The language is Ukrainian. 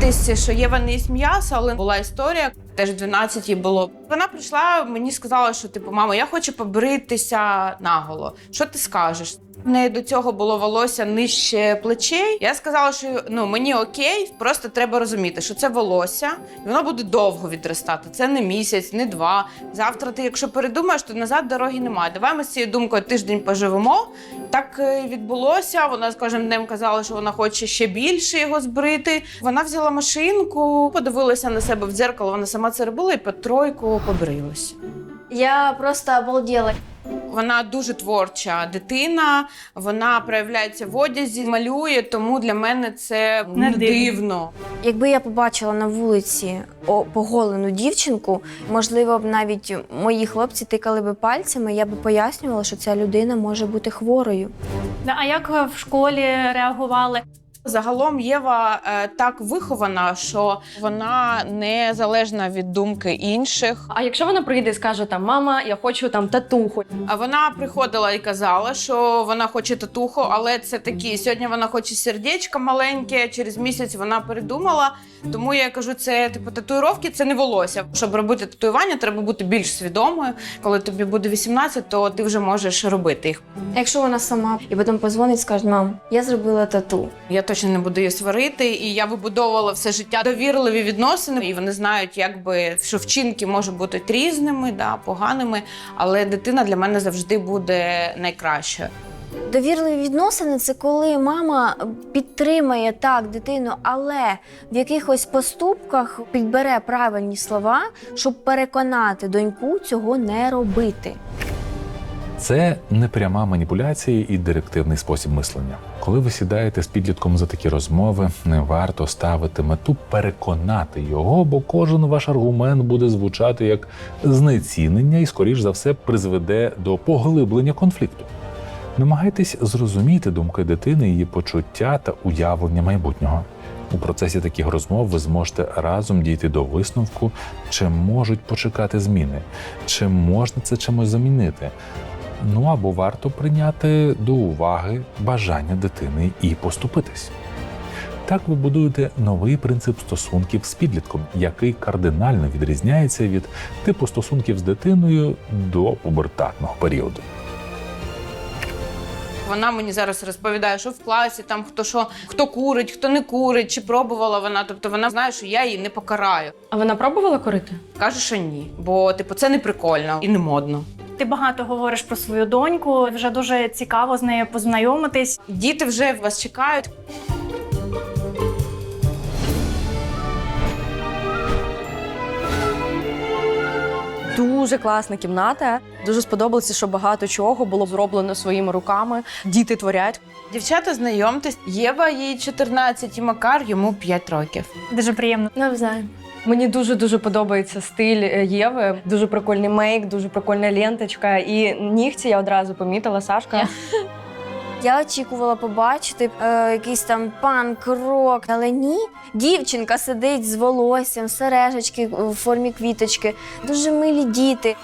Дивитися, що Єва вони з м'яса, але була історія. Теж в 12 їй було. Вона прийшла, мені сказала, що типу, мамо, я хочу побритися наголо. Що ти скажеш? В неї до цього було волосся нижче плечей. Я сказала, що ну мені окей, просто треба розуміти, що це волосся, і воно буде довго відростати. Це не місяць, не два. Завтра ти, якщо передумаєш, то назад дороги немає. Давай ми з цією думкою тиждень поживемо. Так е, відбулося. Вона з кожним днем казала, що вона хоче ще більше його збрити. Вона взяла машинку, подивилася на себе в дзеркало. Вона сама це робила і по тройку побрилась. Я просто обалдела. Вона дуже творча дитина, вона проявляється в одязі, малює, тому для мене це Не не дивно. дивно. Якби я побачила на вулиці о, поголену дівчинку, можливо б навіть мої хлопці тикали би пальцями, я би пояснювала, що ця людина може бути хворою. А як в школі реагували? Загалом Єва е, так вихована, що вона не залежна від думки інших. А якщо вона прийде і скаже там мама, я хочу там татуху. А вона приходила і казала, що вона хоче татуху, але це такі. Сьогодні вона хоче сердечко маленьке. Через місяць вона передумала. Тому я кажу, це типу татуїровки, це не волосся. Щоб робити татуювання, треба бути більш свідомою. Коли тобі буде 18, то ти вже можеш робити їх. Якщо вона сама і потім позвонить, скаже, мам, я зробила тату. Я точно не буду її сварити, і я вибудовувала все життя довірливі відносини. І вони знають, якби що вчинки можуть бути різними, да, поганими, але дитина для мене завжди буде найкращою. Довірливі відносини це коли мама підтримає так дитину, але в якихось поступках підбере правильні слова, щоб переконати доньку цього не робити. Це не пряма маніпуляція і директивний спосіб мислення. Коли ви сідаєте з підлітком за такі розмови, не варто ставити мету переконати його, бо кожен ваш аргумент буде звучати як знецінення і, скоріш за все, призведе до поглиблення конфлікту. Намагайтесь зрозуміти думки дитини, її почуття та уявлення майбутнього. У процесі таких розмов ви зможете разом дійти до висновку, чи можуть почекати зміни, чи можна це чимось замінити. Ну або варто прийняти до уваги бажання дитини і поступитись. Так ви будуєте новий принцип стосунків з підлітком, який кардинально відрізняється від типу стосунків з дитиною до пубертатного періоду. Вона мені зараз розповідає, що в класі там хто що, хто курить, хто не курить, чи пробувала вона. Тобто вона знає, що я її не покараю. А вона пробувала корити? Каже, що ні, бо типу це не прикольно і не модно. Ти багато говориш про свою доньку. Вже дуже цікаво з нею познайомитись. Діти вже вас чекають. Дуже класна кімната. Дуже сподобалося, що багато чого було зроблено своїми руками. Діти творять. Дівчата, знайомтесь, Єва їй 14, і Макар йому 5 років. Дуже приємно. Навзаєм. Мені дуже дуже подобається стиль е, Єви. Дуже прикольний мейк, дуже прикольна ленточка. І нігті я одразу помітила. Сашка. Я очікувала побачити е, якийсь там панк, рок, але ні. Дівчинка сидить з волоссям, сережечки в формі квіточки, дуже милі діти.